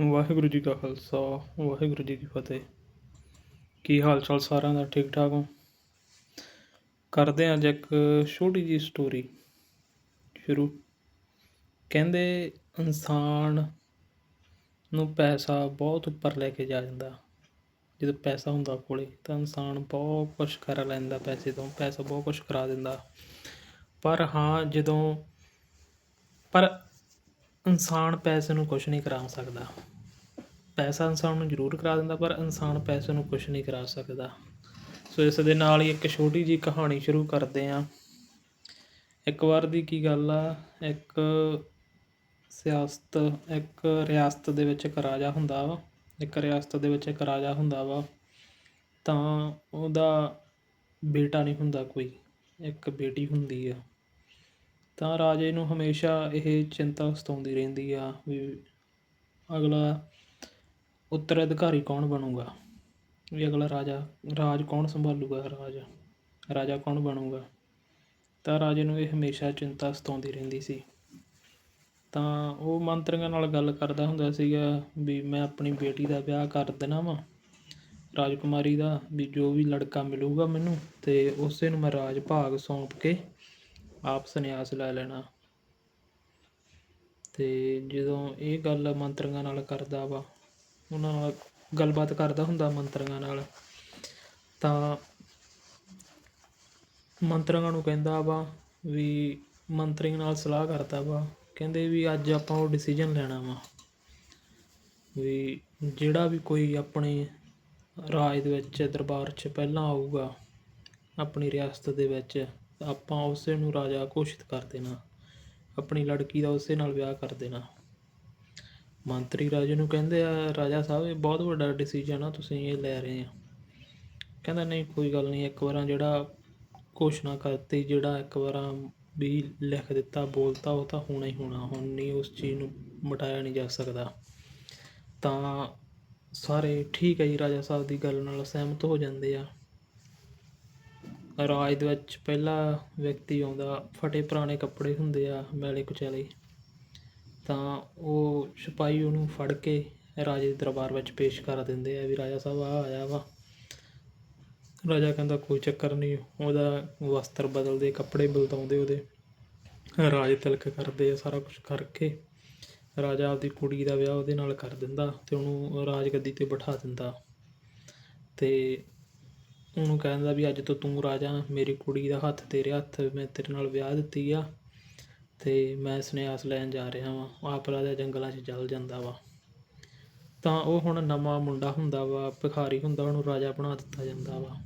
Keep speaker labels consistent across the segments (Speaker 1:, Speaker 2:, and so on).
Speaker 1: ਵਾਹਿਗੁਰੂ ਜੀ ਕਾ ਖਾਲਸਾ, ਵਾਹਿਗੁਰੂ ਜੀ ਕੀ ਫਤਿਹ। ਕੀ ਹਾਲ ਚਾਲ ਸਾਰਿਆਂ ਦਾ? ਠੀਕ ਠਾਕ ਹੋ? ਕਰਦੇ ਹਾਂ ਅੱਜ ਇੱਕ ਛੋਟੀ ਜੀ ਸਟੋਰੀ ਸ਼ੁਰੂ। ਕਹਿੰਦੇ ਇਨਸਾਨ ਨੂੰ ਪੈਸਾ ਬਹੁਤ ਉੱਪਰ ਲੈ ਕੇ ਜਾ ਜਾਂਦਾ। ਜਦੋਂ ਪੈਸਾ ਹੁੰਦਾ ਕੋਲੇ, ਤਾਂ ਇਨਸਾਨ ਬਹੁਤ ਕੁਛ ਕਰ ਲੈਂਦਾ ਪੈਸੇ ਤੋਂ, ਪੈਸਾ ਬਹੁਤ ਕੁਛ ਕਰਾ ਦਿੰਦਾ। ਪਰ ਹਾਂ, ਜਦੋਂ ਪਰ ਇਨਸਾਨ ਪੈਸੇ ਨੂੰ ਕੁਛ ਨਹੀਂ ਕਰਾ ਸਕਦਾ। ਪੈਸਾ ਇਨਸਾਨ ਨੂੰ ਜ਼ਰੂਰ ਕਰਾ ਦਿੰਦਾ, ਪਰ ਇਨਸਾਨ ਪੈਸੇ ਨੂੰ ਕੁਛ ਨਹੀਂ ਕਰਾ ਸਕਦਾ। ਸੋ ਇਸ ਦੇ ਨਾਲ ਹੀ ਇੱਕ ਛੋਟੀ ਜੀ ਕਹਾਣੀ ਸ਼ੁਰੂ ਕਰਦੇ ਹਾਂ। ਇੱਕ ਵਾਰ ਦੀ ਕੀ ਗੱਲ ਆ, ਇੱਕ ਸਿਆਸਤ, ਇੱਕ ਰਿਆਸਤ ਦੇ ਵਿੱਚ ਇੱਕ ਰਾਜਾ ਹੁੰਦਾ ਵਾ। ਇੱਕ ਰਿਆਸਤ ਦੇ ਵਿੱਚ ਇੱਕ ਰਾਜਾ ਹੁੰਦਾ ਵਾ, ਤਾਂ ਉਹਦਾ ਬੇਟਾ ਨਹੀਂ ਹੁੰਦਾ ਕੋਈ। ਇੱਕ ਬੇਟੀ ਹੁੰਦੀ ਆ। ਤਾਂ ਰਾਜੇ ਨੂੰ ਹਮੇਸ਼ਾ ਇਹ ਚਿੰਤਾ ਸਤਾਉਂਦੀ ਰਹਿੰਦੀ ਆ ਵੀ ਅਗਲਾ ਉੱਤਰਾਧਿਕਾਰੀ ਕੌਣ ਬਣੂਗਾ? ਵੀ ਅਗਲਾ ਰਾਜਾ, ਰਾਜ ਕੌਣ ਸੰਭਾਲੂਗਾ ਰਾਜ? ਰਾਜਾ ਕੌਣ ਬਣੂਗਾ? ਤਾਂ ਰਾਜੇ ਨੂੰ ਇਹ ਹਮੇਸ਼ਾ ਚਿੰਤਾ ਸਤਾਉਂਦੀ ਰਹਿੰਦੀ ਸੀ। ਤਾਂ ਉਹ ਮੰਤਰੀਆਂ ਨਾਲ ਗੱਲ ਕਰਦਾ ਹੁੰਦਾ ਸੀਗਾ ਵੀ ਮੈਂ ਆਪਣੀ ਬੇਟੀ ਦਾ ਵਿਆਹ ਕਰ ਦੇਣਾ ਵਾ, ਰਾਜਕੁਮਾਰੀ ਦਾ, ਵੀ ਜੋ ਵੀ ਲੜਕਾ ਮਿਲੂਗਾ ਮੈਨੂੰ ਤੇ ਉਸੇ ਨੂੰ ਮੈਂ ਰਾਜ ਭਾਗ ਸੌਂਪ ਕੇ ਆਪ ਸੰਨਿਆਸ ਲੈ ਲੈਣਾ। ਤੇ ਜਦੋਂ ਇਹ ਗੱਲ ਮੰਤਰੀਆਂ ਨਾਲ ਕਰਦਾ ਵਾ, ਉਹਨਾਂ ਨਾਲ ਗੱਲਬਾਤ ਕਰਦਾ ਹੁੰਦਾ ਮੰਤਰੀਆਂ ਨਾਲ, ਤਾਂ ਮੰਤਰੀਆਂ ਨੂੰ ਕਹਿੰਦਾ ਵਾ ਵੀ ਮੰਤਰੀਆਂ ਨਾਲ ਸਲਾਹ ਕਰਦਾ ਵਾ, ਕਹਿੰਦੇ ਵੀ ਅੱਜ ਆਪਾਂ ਉਹ ਡਿਸੀਜਨ ਲੈਣਾ ਵਾ ਵੀ ਜਿਹੜਾ ਵੀ ਕੋਈ ਆਪਣੇ ਰਾਜ ਦੇ ਵਿੱਚ ਦਰਬਾਰ 'ਚ ਪਹਿਲਾਂ ਆਊਗਾ, ਆਪਣੀ ਰਿਆਸਤ ਦੇ ਵਿੱਚ ਆਪਾਂ ਉਸੇ ਨੂੰ ਰਾਜਾ ਘੋਸ਼ਿਤ ਕਰ ਦੇਣਾ। ਆਪਣੀ ਲੜਕੀ ਦਾ ਉਸੇ ਨਾਲ ਵਿਆਹ ਕਰ ਦੇਣਾ। ਮੰਤਰੀ ਰਾਜੇ ਨੂੰ ਕਹਿੰਦੇ ਆ, ਰਾਜਾ ਸਾਹਿਬ, ਇਹ ਬਹੁਤ ਵੱਡਾ ਡਿਸੀਜਨ ਆ, ਤੁਸੀਂ ਇਹ ਲੈ ਰਹੇ ਆ। ਕਹਿੰਦਾ, ਨਹੀਂ, ਕੋਈ ਗੱਲ ਨਹੀਂ, ਇੱਕ ਵਾਰਾਂ ਜਿਹੜਾ ਘੋਸ਼ਣਾ ਕਰਤੀ, ਜਿਹੜਾ ਇੱਕ ਵਾਰਾਂ ਵੀ ਲਿਖ ਦਿੱਤਾ, ਬੋਲਤਾ, ਉਹ ਤਾਂ ਹੋਣਾ ਹੀ ਹੋਣਾ। ਹੁਣ ਨਹੀਂ ਉਸ ਚੀਜ਼ ਨੂੰ ਮਿਟਾਇਆ ਨਹੀਂ ਜਾ ਸਕਦਾ। ਤਾਂ ਸਾਰੇ ਠੀਕ ਹੈ ਜੀ, ਰਾਜਾ ਸਾਹਿਬ ਦੀ ਗੱਲ ਨਾਲ ਸਹਿਮਤ ਹੋ ਜਾਂਦੇ ਆ। ਰਾਜ ਦੇ ਵਿੱਚ ਪਹਿਲਾ ਵਿਅਕਤੀ ਆਉਂਦਾ, ਫਟੇ ਪੁਰਾਣੇ ਕੱਪੜੇ ਹੁੰਦੇ ਆ ਮੈਲੇ ਕੁਚੈਲੇ। ਤਾਂ ਉਹ ਸਿਪਾਹੀ ਉਹਨੂੰ ਫੜ ਕੇ ਰਾਜੇ ਦੇ ਦਰਬਾਰ ਵਿੱਚ ਪੇਸ਼ ਕਰ ਦਿੰਦੇ ਆ ਵੀ ਰਾਜਾ ਸਾਹਿਬ ਆ, ਆਇਆ ਵਾ। ਰਾਜਾ ਕਹਿੰਦਾ, ਕੋਈ ਚੱਕਰ ਨਹੀਂ ਉਹਦਾ ਵਸਤਰ ਬਦਲਦੇ, ਕੱਪੜੇ ਬਦਲਾਉਂਦੇ, ਉਹਦੇ ਰਾਜ ਤਿਲਕ ਕਰਦੇ ਆ, ਸਾਰਾ ਕੁਝ ਕਰਕੇ ਰਾਜਾ ਆਪਦੀ ਕੁੜੀ ਦਾ ਵਿਆਹ ਉਹਦੇ ਨਾਲ ਕਰ ਦਿੰਦਾ ਤੇ ਉਹਨੂੰ ਰਾਜ ਗੱਦੀ ਤੇ ਬਿਠਾ ਦਿੰਦਾ। ਤੇ ਉਹਨੂੰ ਕਹਿੰਦਾ ਵੀ ਅੱਜ ਤੋਂ ਤੂੰ ਰਾਜਾ, ਮੇਰੀ ਕੁੜੀ ਦਾ ਹੱਥ ਤੇਰੇ ਹੱਥ, ਮੈਂ ਤੇਰੇ ਨਾਲ ਵਿਆਹ ਦਿੱਤੀ ਆ ਅਤੇ ਮੈਂ ਸੰਨਿਆਸ ਲੈਣ ਜਾ ਰਿਹਾ ਵਾਂ। ਆਪ ਰਾਜਾ ਜੰਗਲਾਂ 'ਚ ਚੱਲ ਜਾਂਦਾ ਵਾ। ਤਾਂ ਉਹ ਹੁਣ ਨਵਾਂ ਮੁੰਡਾ ਹੁੰਦਾ ਵਾ, ਭਿਖਾਰੀ ਹੁੰਦਾ, ਉਹਨੂੰ ਰਾਜਾ ਬਣਾ ਦਿੱਤਾ ਜਾਂਦਾ ਵਾ।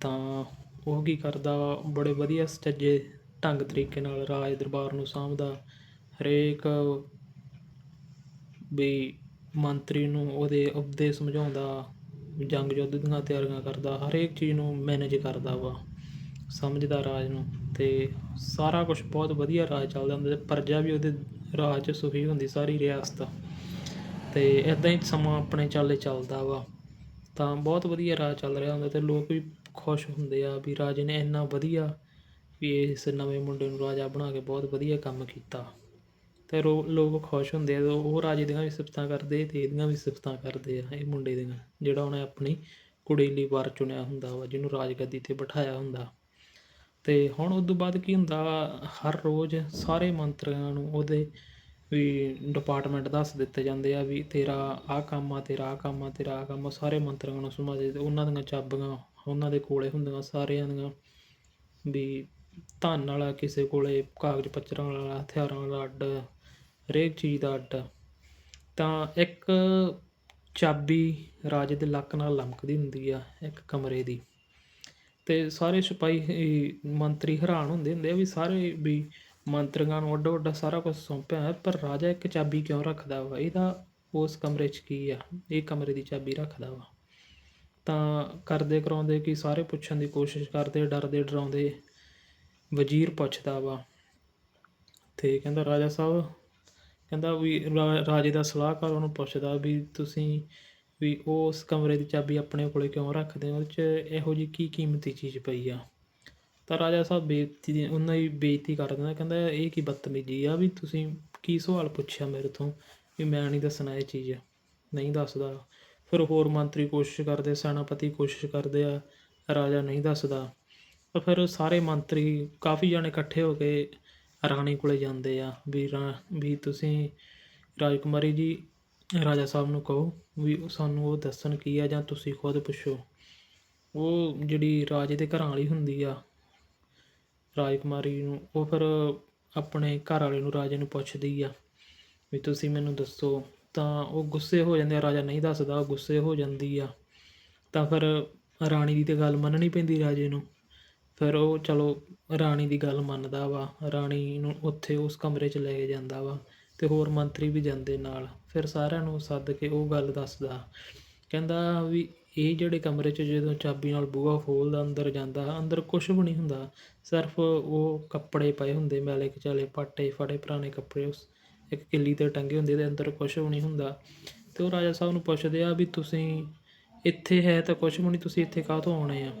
Speaker 1: ਤਾਂ ਉਹ ਕੀ ਕਰਦਾ ਵਾ, ਬੜੇ ਵਧੀਆ ਸੁਚੱਜੇ ਢੰਗ ਤਰੀਕੇ ਨਾਲ ਰਾਜ ਦਰਬਾਰ ਨੂੰ ਸਾਂਭਦਾ। ਹਰੇਕ ਵੀ ਮੰਤਰੀ ਨੂੰ ਉਹਦੇ ਅਹੁਦੇ ਸਮਝਾਉਂਦਾ। ਜੰਗ ਯੁੱਧ ਦੀਆਂ ਤਿਆਰੀਆਂ ਕਰਦਾ, ਹਰੇਕ ਚੀਜ਼ ਨੂੰ ਮੈਨੇਜ ਕਰਦਾ ਵਾ, ਸਮਝਦਾ ਰਾਜ ਨੂੰ ਅਤੇ ਸਾਰਾ ਕੁਛ ਬਹੁਤ ਵਧੀਆ ਰਾਜ ਚੱਲਦਾ ਹੁੰਦਾ ਤੇ ਪ੍ਰਜਾ ਵੀ ਉਹਦੇ ਰਾਜ 'ਚ ਸੁਖੀ ਹੁੰਦੀ, ਸਾਰੀ ਰਿਆਸਤ। ਅਤੇ ਇੱਦਾਂ ਹੀ ਸਮਾਂ ਆਪਣੇ ਚਾਲੇ ਚੱਲਦਾ ਵਾ। ਤਾਂ ਬਹੁਤ ਵਧੀਆ ਰਾਜ ਚੱਲ ਰਿਹਾ ਹੁੰਦਾ ਅਤੇ ਲੋਕ ਵੀ ਖੁਸ਼ ਹੁੰਦੇ ਆ ਵੀ ਰਾਜੇ ਨੇ ਇੰਨਾ ਵਧੀਆ ਵੀ ਇਸ ਨਵੇਂ ਮੁੰਡੇ ਨੂੰ ਰਾਜਾ ਬਣਾ ਕੇ ਬਹੁਤ ਵਧੀਆ ਕੰਮ ਕੀਤਾ। ਅਤੇ ਰੋ, ਲੋਕ ਖੁਸ਼ ਹੁੰਦੇ ਆ ਉਹ ਰਾਜੇ ਦੀਆਂ ਵੀ ਸਿਫਤਾਂ ਕਰਦੇ ਅਤੇ ਇਹਦੀਆਂ ਵੀ ਸਿਫਤਾਂ ਕਰਦੇ ਆ, ਇਹ ਮੁੰਡੇ ਦੀਆਂ, ਜਿਹੜਾ ਉਹਨੇ ਆਪਣੀ ਕੁੜੀ ਲਈ ਵਰ ਚੁਣਿਆ ਹੁੰਦਾ ਵਾ, ਜਿਹਨੂੰ ਰਾਜਗੱਦੀ ਤੇ ਬਿਠਾਇਆ ਹੁੰਦਾ। ਅਤੇ ਹੁਣ ਉਸ ਤੋਂ ਬਾਅਦ ਕੀ ਹੁੰਦਾ ਹਰ ਰੋਜ਼ ਸਾਰੇ ਮੰਤਰੀਆਂ ਨੂੰ ਉਹਦੇ ਵੀ ਡਿਪਾਰਟਮੈਂਟ ਦੱਸ ਦਿੱਤੇ ਜਾਂਦੇ ਆ ਵੀ ਤੇਰਾ ਆਹ ਕੰਮ ਆ, ਤੇਰਾ ਆਹ ਕੰਮ ਆ, ਤੇਰਾ ਆਹ ਕੰਮ ਆ, ਸਾਰੇ ਮੰਤਰੀਆਂ ਨੂੰ ਸਮਝਾ ਦੇ ਉਹਨਾਂ ਦੀਆਂ ਚਾਬੀਆਂ ਉਹਨਾਂ ਦੇ ਕੋਲੇ ਹੁੰਦੀਆਂ ਸਾਰਿਆਂ ਦੀਆਂ ਵੀ ਧਨ ਵਾਲਾ ਕਿਸੇ ਕੋਲੇ, ਕਾਗਜ਼ ਪੱਤਰਾਂ ਵਾਲਾ, ਹਥਿਆਰਾਂ ਵਾਲਾ ਅੱਡ, ਹਰੇਕ ਚੀਜ਼ ਦਾ ਅੱਡ। ਤਾਂ ਇੱਕ ਚਾਬੀ ਰਾਜੇ ਦੇ ਲੱਕ ਨਾਲ ਲਮਕਦੀ ਹੁੰਦੀ ਆ, ਇੱਕ ਕਮਰੇ ਦੀ। ਤੇ ਸਾਰੇ ਸਿਪਾਹੀ ਮੰਤਰੀ ਹੈਰਾਨ ਹੁੰਦੇ ਹੁੰਦੇ ਆ ਵੀ ਸਾਰੇ ਵੀ ਮੰਤਰੀਆਂ ਨੂੰ ਅੱਡੋ ਅੱਡਾ ਸਾਰਾ ਕੁਝ ਸੌਂਪਿਆ ਹੈ ਪਰ ਰਾਜਾ ਇੱਕ ਚਾਬੀ ਕਿਉਂ ਰੱਖਦਾ ਵਾ? ਇਹਦਾ ਉਸ ਕਮਰੇ 'ਚ ਕੀ ਆ? ਇਹ ਕਮਰੇ ਦੀ ਚਾਬੀ ਰੱਖਦਾ ਵਾ। ਤਾਂ ਕਰਦੇ ਕਰਾਉਂਦੇ ਕਿ ਸਾਰੇ ਪੁੱਛਣ ਦੀ ਕੋਸ਼ਿਸ਼ ਕਰਦੇ, ਡਰਦੇ, ਡਰਾਉਂਦੇ। ਵਜ਼ੀਰ ਪੁੱਛਦਾ ਵਾ। ਅਤੇ ਕਹਿੰਦਾ ਰਾਜਾ ਸਾਹਿਬ, ਕਹਿੰਦਾ ਵੀ ਰਾ- ਰਾਜੇ ਦਾ ਸਲਾਹਕਾਰ ਉਹਨੂੰ ਪੁੱਛਦਾ ਵੀ ਤੁਸੀਂ ਵੀ ਉਸ ਕਮਰੇ ਦੀ ਚਾਬੀ ਆਪਣੇ ਕੋਲ ਕਿਉਂ ਰੱਖਦੇ ਹੋ? ਉਹ 'ਚ ਇਹੋ ਜਿਹੀ ਕੀ ਕੀਮਤੀ ਚੀਜ਼ ਪਈ ਆ? ਤਾਂ ਰਾਜਾ ਸਾਹਿਬ ਬੇਇੱਜ਼ਤੀ ਦੀ, ਉਹਨਾਂ ਦੀ ਬੇਇੱਜ਼ਤੀ ਕਰ ਦਿੰਦਾ, ਕਹਿੰਦਾ ਇਹ ਕੀ ਬਦਤਮੀਜੀ ਆ ਵੀ ਤੁਸੀਂ ਕੀ ਸਵਾਲ ਪੁੱਛਿਆ ਮੇਰੇ ਤੋਂ ਵੀ ਮੈਂ ਨਹੀਂ ਦੱਸਣਾ ਇਹ ਚੀਜ਼, ਨਹੀਂ ਦੱਸਦਾ। ਫਿਰ ਹੋਰ ਮੰਤਰੀ ਕੋਸ਼ਿਸ਼ ਕਰਦੇ, ਸੈਨਾਪਤੀ ਕੋਸ਼ਿਸ਼ ਕਰਦੇ ਆ, ਰਾਜਾ ਨਹੀਂ ਦੱਸਦਾ। ਤਾਂ ਫਿਰ ਸਾਰੇ ਮੰਤਰੀ ਕਾਫੀ ਜਣੇ ਇਕੱਠੇ ਹੋ ਕੇ ਰਾਣੀ ਕੋਲੇ ਜਾਂਦੇ ਆ। ਵੀ ਰਾ, ਵੀ ਤੁਸੀਂ ਰਾਜਕੁਮਾਰੀ ਜੀ, ਰਾਜਾ ਸਾਹਿਬ ਨੂੰ ਕਹੋ ਵੀ ਸਾਨੂੰ ਉਹ ਦੱਸਣ ਕੀ ਆ ਜਾਂ ਤੁਸੀਂ ਖੁਦ ਪੁੱਛੋ। ਉਹ ਜਿਹੜੀ ਰਾਜੇ ਦੇ ਘਰਾਂ ਵਾਲੀ ਹੁੰਦੀ ਆ, ਰਾਜਕੁਮਾਰੀ ਨੂੰ, ਉਹ ਫਿਰ ਆਪਣੇ ਘਰ ਵਾਲੇ ਨੂੰ, ਰਾਜੇ ਨੂੰ ਪੁੱਛਦੀ ਆ ਵੀ ਤੁਸੀਂ ਮੈਨੂੰ ਦੱਸੋ। ਤਾਂ ਉਹ ਗੁੱਸੇ ਹੋ ਜਾਂਦੇ ਆ, ਰਾਜਾ ਨਹੀਂ ਦੱਸਦਾ, ਉਹ ਗੁੱਸੇ ਹੋ ਜਾਂਦੀ ਆ। ਤਾਂ ਫਿਰ ਰਾਣੀ ਦੀ ਤੇ ਗੱਲ ਮੰਨਣੀ ਪੈਂਦੀ ਰਾਜੇ ਨੂੰ। ਫਿਰ ਉਹ ਚਲੋ ਰਾਣੀ ਦੀ ਗੱਲ ਮੰਨਦਾ ਵਾ, ਰਾਣੀ ਨੂੰ ਉੱਥੇ ਉਸ ਕਮਰੇ 'ਚ ਲੈ ਕੇ ਜਾਂਦਾ ਵਾ ਅਤੇ ਹੋਰ ਮੰਤਰੀ ਵੀ ਜਾਂਦੇ ਨਾਲ, ਫਿਰ ਸਾਰਿਆਂ ਨੂੰ ਸੱਦ ਕੇ ਉਹ ਗੱਲ ਦੱਸਦਾ। ਕਹਿੰਦਾ ਵੀ ਇਹ ਜਿਹੜੇ ਕਮਰੇ 'ਚ ਜਦੋਂ ਚਾਬੀ ਨਾਲ ਬੂਹਾ ਖੋਲਦਾ, ਅੰਦਰ ਜਾਂਦਾ, ਅੰਦਰ ਕੁਛ ਵੀ ਨਹੀਂ ਹੁੰਦਾ, ਸਿਰਫ ਉਹ ਕੱਪੜੇ ਪਏ ਹੁੰਦੇ ਮੈਲੇ ਕਚਾਲੇ ਪਾਟੇ ਫੜੇ ਪੁਰਾਣੇ ਕੱਪੜੇ, ਉਸ ਇੱਕ ਕਿੱਲੀ ਤੇ ਟੰਗੇ ਹੁੰਦੇ ਅਤੇ ਅੰਦਰ ਕੁਛ ਵੀ ਨਹੀਂ ਹੁੰਦਾ। ਅਤੇ ਉਹ ਰਾਜਾ ਸਾਹਿਬ ਨੂੰ ਪੁੱਛਦੇ ਆ ਵੀ ਤੁਸੀਂ ਇੱਥੇ ਹੈ ਤਾਂ ਕੁਛ ਵੀ ਨਹੀਂ, ਤੁਸੀਂ ਇੱਥੇ ਕਾਹਤੋਂ ਆਉਣੇ ਆ?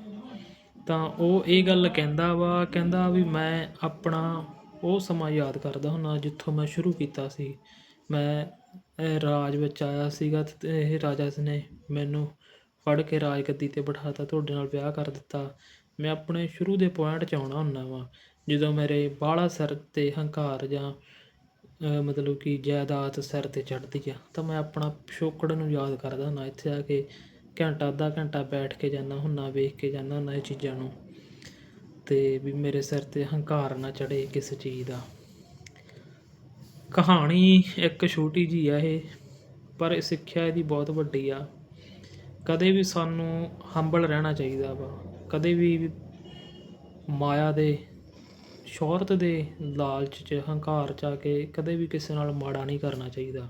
Speaker 1: ਤਾਂ ਉਹ ਇਹ ਗੱਲ ਕਹਿੰਦਾ ਵਾ, ਕਹਿੰਦਾ ਵੀ ਮੈਂ ਆਪਣਾ ਉਹ ਸਮਾਂ ਯਾਦ ਕਰਦਾ ਹੁੰਦਾ ਜਿੱਥੋਂ ਮੈਂ ਸ਼ੁਰੂ ਕੀਤਾ ਸੀ। ਮੈਂ ਰਾਜ ਵਿੱਚ ਆਇਆ ਸੀਗਾ ਤੇ ਇਹ ਰਾਜਾ ਨੇ ਮੈਨੂੰ ਫੜ ਕੇ ਰਾਜ ਗੱਦੀ ਤੇ ਬਿਠਾਤਾ, ਤੁਹਾਡੇ ਨਾਲ ਵਿਆਹ ਕਰ ਦਿੱਤਾ। ਮੈਂ ਆਪਣੇ ਸ਼ੁਰੂ ਦੇ ਪੁਆਇੰਟ 'ਚ ਆਉਣਾ ਹੁੰਦਾ ਵਾਂ। ਜਦੋਂ ਮੇਰੇ ਬਾਹਲਾ ਸਿਰ ਤੇ ਹੰਕਾਰ ਜਾਂ ਮਤਲਬ ਕਿ ਜਾਇਦਾਦ ਸਿਰ ਤੇ ਚੜ੍ਹਦੀ ਆ, ਤਾਂ ਮੈਂ ਆਪਣਾ ਪਿਛੋਕੜ ਨੂੰ ਯਾਦ ਕਰਦਾ ਹੁੰਦਾ, ਇੱਥੇ ਆ ਕੇ ਘੰਟਾ, ਅੱਧਾ ਘੰਟਾ ਬੈਠ ਕੇ ਜਾਂਦਾ ਹੁੰਦਾ ਵੇਖ ਕੇ ਜਾਂਦਾ ਹੁੰਦਾ ਇਹ ਚੀਜ਼ਾਂ ਨੂੰ। ਅਤੇ ਵੀ ਮੇਰੇ ਸਿਰ ਤੇ ਹੰਕਾਰ ਨਾ ਚੜ੍ਹੇ ਕਿਸੇ ਚੀਜ਼ ਦਾ। ਕਹਾਣੀ ਇੱਕ ਛੋਟੀ ਜੀ ਆ ਇਹ, ਪਰ ਇਹ ਸਿੱਖਿਆ ਇਹਦੀ ਬਹੁਤ ਵੱਡੀ ਆ। ਕਦੇ ਵੀ ਸਾਨੂੰ ਹੰਬਲ ਰਹਿਣਾ ਚਾਹੀਦਾ ਵਾ। ਕਦੇ ਵੀ ਮਾਇਆ ਦੇ, ਸ਼ੋਹਰਤ ਦੇ ਲਾਲਚ 'ਚ, ਹੰਕਾਰ 'ਚ ਆ ਕੇ ਕਦੇ ਵੀ ਕਿਸੇ ਨਾਲ ਮਾੜਾ ਨਹੀਂ ਕਰਨਾ ਚਾਹੀਦਾ।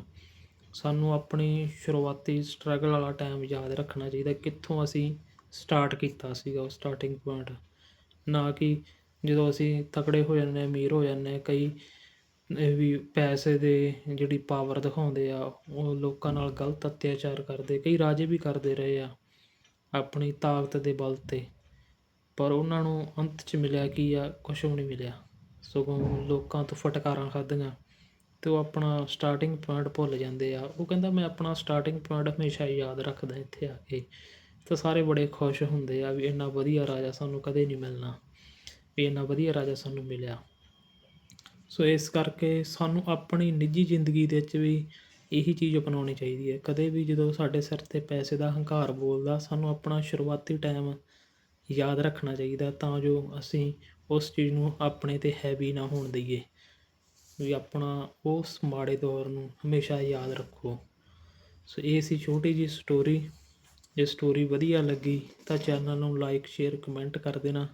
Speaker 1: ਸਾਨੂੰ ਆਪਣੀ ਸ਼ੁਰੂਆਤੀ ਸਟਰਗਲ ਵਾਲਾ ਟਾਈਮ ਯਾਦ ਰੱਖਣਾ ਚਾਹੀਦਾ ਕਿੱਥੋਂ ਅਸੀਂ ਸਟਾਰਟ ਕੀਤਾ ਸੀਗਾ ਉਹ ਸਟਾਰਟਿੰਗ ਪੁਆਇੰਟ ਨਾ ਕਿ ਜਦੋਂ ਅਸੀਂ ਤਕੜੇ ਹੋ ਜਾਂਦੇ ਹਾਂ, ਅਮੀਰ ਹੋ ਜਾਂਦੇ ਹਾਂ, ਕਈ ਇਹ ਵੀ ਪੈਸੇ ਦੇ ਜਿਹੜੀ ਪਾਵਰ ਦਿਖਾਉਂਦੇ ਆ, ਉਹ ਲੋਕਾਂ ਨਾਲ ਗਲਤ ਅਤਿਆਚਾਰ ਕਰਦੇ, ਕਈ ਰਾਜੇ ਵੀ ਕਰਦੇ ਰਹੇ ਆ ਆਪਣੀ ਤਾਕਤ ਦੇ ਬਲ 'ਤੇ। ਪਰ ਉਹਨਾਂ ਨੂੰ ਅੰਤ 'ਚ ਮਿਲਿਆ ਕੀ ਆ? ਕੁਛ ਵੀ ਨਹੀਂ ਮਿਲਿਆ। ਸਗੋਂ ਲੋਕਾਂ ਤੋਂ ਫਟਕਾਰਾਂ ਖਾਧੀਆਂ। ਅਤੇ ਉਹ ਆਪਣਾ ਸਟਾਰਟਿੰਗ ਪੁਆਇੰਟ ਭੁੱਲ ਜਾਂਦੇ ਆ। ਉਹ ਕਹਿੰਦਾ, ਮੈਂ ਆਪਣਾ ਸਟਾਰਟਿੰਗ ਪੁਆਇੰਟ ਹਮੇਸ਼ਾ ਯਾਦ ਰੱਖਦਾ ਇੱਥੇ ਆ ਕੇ। ਤਾਂ ਸਾਰੇ ਬੜੇ ਖੁਸ਼ ਹੁੰਦੇ ਆ ਵੀ ਇੰਨਾ ਵਧੀਆ ਰਾਜਾ ਸਾਨੂੰ ਕਦੇ ਨਹੀਂ ਮਿਲਣਾ, ਵੀ ਇੰਨਾ ਵਧੀਆ ਰਾਜਾ ਸਾਨੂੰ ਮਿਲਿਆ। ਸੋ ਇਸ ਕਰਕੇ ਸਾਨੂੰ ਆਪਣੀ ਨਿੱਜੀ ਜ਼ਿੰਦਗੀ ਦੇ ਵਿੱਚ ਵੀ ਇਹੀ ਚੀਜ਼ ਅਪਣਾਉਣੀ ਚਾਹੀਦੀ ਹੈ। ਕਦੇ ਵੀ ਜਦੋਂ ਸਾਡੇ ਸਿਰ ਤੇ ਪੈਸੇ ਦਾ ਹੰਕਾਰ ਬੋਲਦਾ, ਸਾਨੂੰ ਆਪਣਾ ਸ਼ੁਰੂਆਤੀ ਟਾਈਮ ਯਾਦ ਰੱਖਣਾ ਚਾਹੀਦਾ ਤਾਂ ਜੋ ਅਸੀਂ ਉਸ ਚੀਜ਼ ਨੂੰ ਆਪਣੇ ਤੇ ਹੈਵੀ ਨਾ ਹੋਣ ਦਈਏ। ਵੀ ਆਪਣਾ ਉਸ ਮਾੜੇ ਦੌਰ ਨੂੰ ਹਮੇਸ਼ਾ ਯਾਦ ਰੱਖੋ। ਸੋ ਇਹ ਸੀ ਛੋਟੀ ਜੀ ਸਟੋਰੀ ਜੇ ਸਟੋਰੀ ਵਧੀਆ ਲੱਗੀ ਤਾਂ ਚੈਨਲ ਨੂੰ ਲਾਈਕ ਸ਼ੇਅਰ ਕਮੈਂਟ ਕਰ ਦੇਣਾ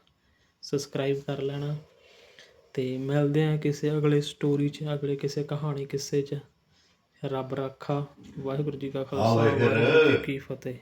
Speaker 1: ਸਬਸਕ੍ਰਾਈਬ ਕਰ ਲੈਣਾ। ਤੇ ਮਿਲਦੇ ਆ ਕਿਸੇ ਅਗਲੇ ਸਟੋਰੀ 'ਚ ਅਗਲੇ ਕਿਸੇ ਕਹਾਣੀ ਕਿੱਸੇ 'ਚ। ਰੱਬ ਰਾਖਾ ਵਾਹਿਗੁਰੂ ਜੀ ਕਾ ਖਾਲਸਾ। ਵਾਹਿਗੁਰੂ ਜੀ ਕੀ ਫਤਿਹ।